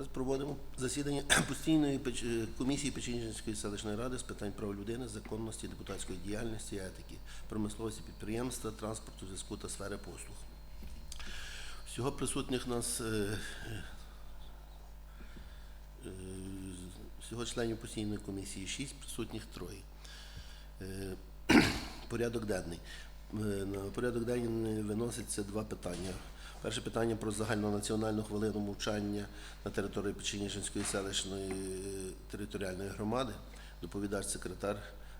Зараз проводимо засідання постійної е, комісії Печеніжинської селищної ради з питань прав людини, законності, депутатської діяльності, етики, промисловості підприємства, транспорту, зв'язку та сфери послуг. Всього присутніх нас е, е, всього членів постійної комісії 6, присутніх троє. Порядок денний. На порядок денний виноситься два питання. Перше питання про загальнонаціональну хвилину мовчання на території Печеніжинської селищної е, територіальної громади. Доповідач секретар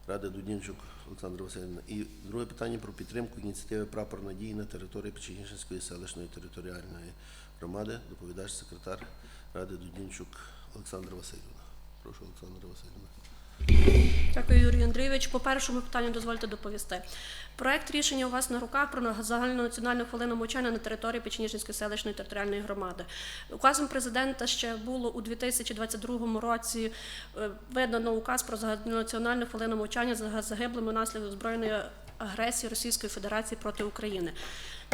Ради Дудінчук Олександра Васильівна. І друге питання про підтримку ініціативи Прапор надії на території Печеніжинської селищної територіальної громади. Доповідач секретар Ради Дудінчук Олександра Васильівна. Прошу, Олександра Васильівна. Дякую, Юрій Андрійович. По першому питанню дозвольте доповісти. Проект рішення у вас на руках про загальнонаціональну хвилину мовчання на території Печеніжинської селищної територіальної громади. Указом президента ще було у 2022 році е, видано указ про загальнонаціональну хвилину мовчання за загиблими внаслідок збройної агресії Російської Федерації проти України.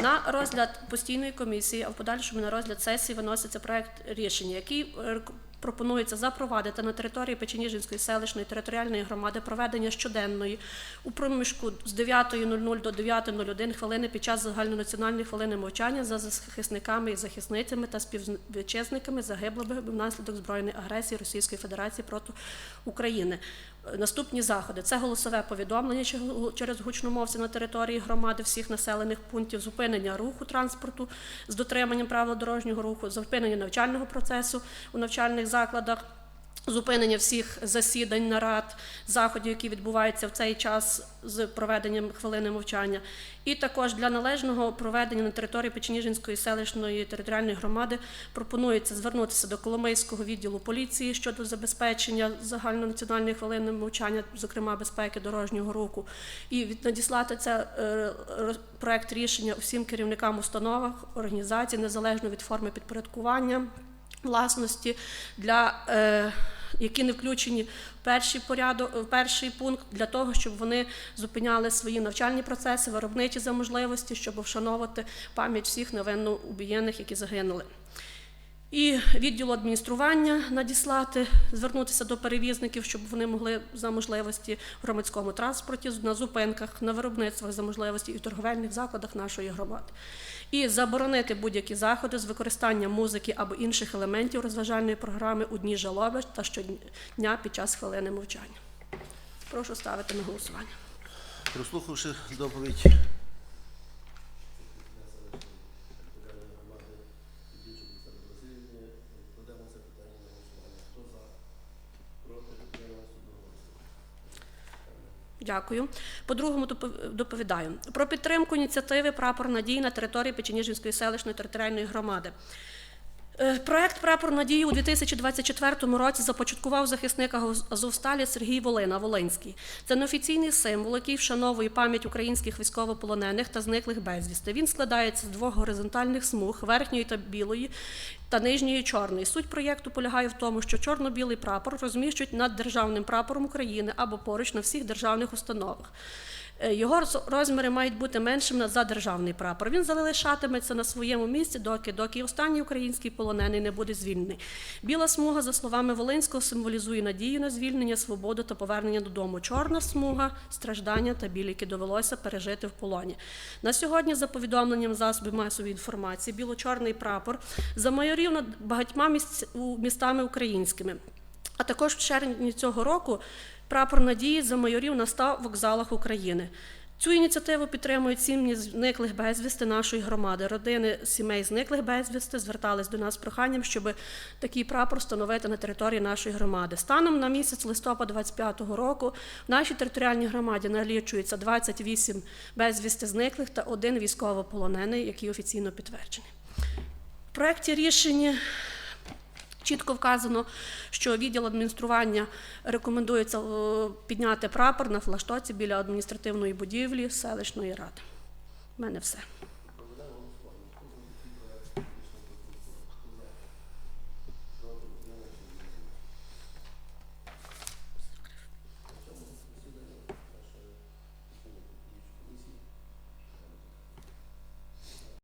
На розгляд постійної комісії, а в подальшому на розгляд сесії виноситься проект рішення, який е, пропонується запровадити на території Печеніжинської селищної територіальної громади проведення щоденної у проміжку з 9.00 до 9.01 хвилини під час загальнонаціональної хвилини мовчання за захисниками і захисницями та співвітчизниками загиблими внаслідок збройної агресії Російської Федерації проти України. Наступні заходи це голосове повідомлення через гучномовця на території громади всіх населених пунктів, зупинення руху транспорту з дотриманням правил дорожнього руху, зупинення навчального процесу у навчальних закладах. Зупинення всіх засідань, нарад, заходів, які відбуваються в цей час з проведенням хвилини мовчання, і також для належного проведення на території Печеніжинської селищної територіальної громади пропонується звернутися до Коломийського відділу поліції щодо забезпечення загальнонаціональної хвилини мовчання, зокрема безпеки дорожнього руху, і надіслати це е, проект рішення всім керівникам установах, організацій, незалежно від форми підпорядкування власності для е, які не включені в перший порядок, в перший пункт для того, щоб вони зупиняли свої навчальні процеси, виробничі за можливості, щоб вшановувати пам'ять всіх невинно убієних, які загинули. І відділу адміністрування надіслати, звернутися до перевізників, щоб вони могли за можливості в громадському транспорті, на зупинках, на виробництвах за можливості і в торговельних закладах нашої громади. І заборонити будь-які заходи з використанням музики або інших елементів розважальної програми у дні жалоби та щодня під час хвилини мовчання. Прошу ставити на голосування. Прослухавши доповідь Дякую. По-другому допов- доповідаю про підтримку ініціативи Прапор надії на території Печеніжинської селищної територіальної громади. Е, Проект Прапор надії у 2024 році започаткував захисник Азовсталі Сергій Волина Волинський. Це неофіційний символ, який вшановує пам'ять українських військовополонених та зниклих безвісти. Він складається з двох горизонтальних смуг верхньої та білої та нижньої чорної. Суть проєкту полягає в тому, що чорно-білий прапор розміщують над державним прапором України або поруч на всіх державних установах. Е, Його розміри мають бути меншими за державний прапор. Він залишатиметься на своєму місці, доки, доки останній український полонений не буде звільнений. Біла смуга, за словами Волинського, символізує надію на звільнення, свободу та повернення додому. Чорна смуга страждання та біль, які довелося пережити в полоні. На сьогодні, за повідомленням засобів масової інформації, біло-чорний прапор замайорів над багатьма місць, містами українськими. А також в червні цього року прапор надії замайорів на 100 вокзалах України. Цю ініціативу підтримують сім'ї зниклих безвісти нашої громади. Родини сімей зниклих безвісти звертались до нас з проханням, щоб такий прапор встановити на території нашої громади. Станом на місяць листопада 25 року в нашій територіальній громаді налічується 28 безвісти зниклих та один військовополонений, який офіційно підтверджений. В проєкті рішення Чітко вказано, що відділ адміністрування рекомендується е, підняти прапор на флаштоці біля адміністративної будівлі селищної ради. У мене все.